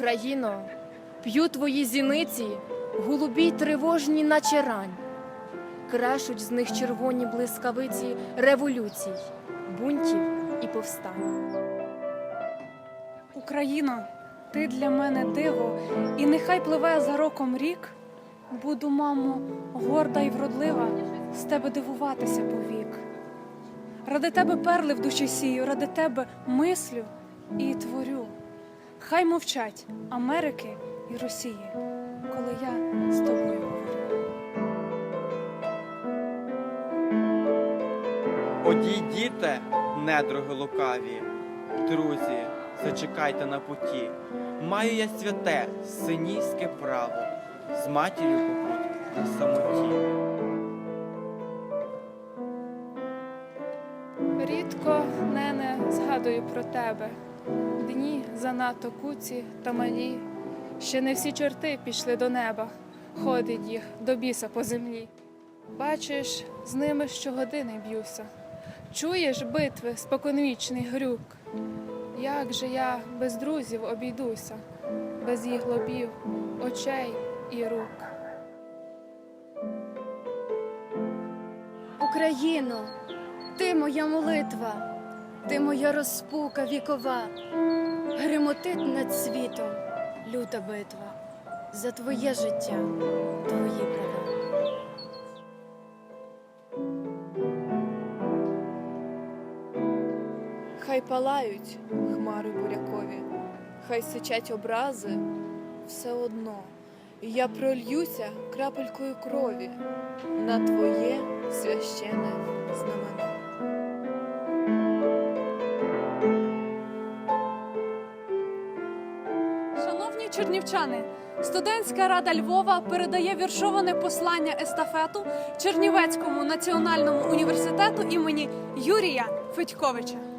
Україно, п'ю твої зіниці, голубі тривожні, наче рань. Крешуть з них червоні блискавиці революцій, бунтів і повстань. Україно, ти для мене диво, і нехай пливе за роком рік. Буду, мамо, горда й вродлива, з тебе дивуватися повік. Ради тебе перли в душі сію, ради тебе мислю і творю. Хай мовчать Америки і Росії, коли я з тобою говорю. Одійдіте, недруги лукаві, друзі, зачекайте на путі. Маю я святе, синівське право, з матір'ю побудь на самоті. Рідко, нене, згадую про тебе. Дні занадто куці та малі. Ще не всі чорти пішли до неба, ходить їх до біса по землі. Бачиш, з ними щогодини б'юся. Чуєш битви, споконвічний грюк. Як же я без друзів обійдуся, без їх лобів, очей і рук. Україно, ти моя молитва, ти моя розпука вікова, гримотить над світом люта битва за твоє життя, твої права. Хай палають хмари бурякові, хай сичать образи, все одно. Я прольюся крапелькою крові на твоє священне знамено. Чернівчани, студентська рада Львова передає віршоване послання естафету Чернівецькому національному університету імені Юрія Федьковича.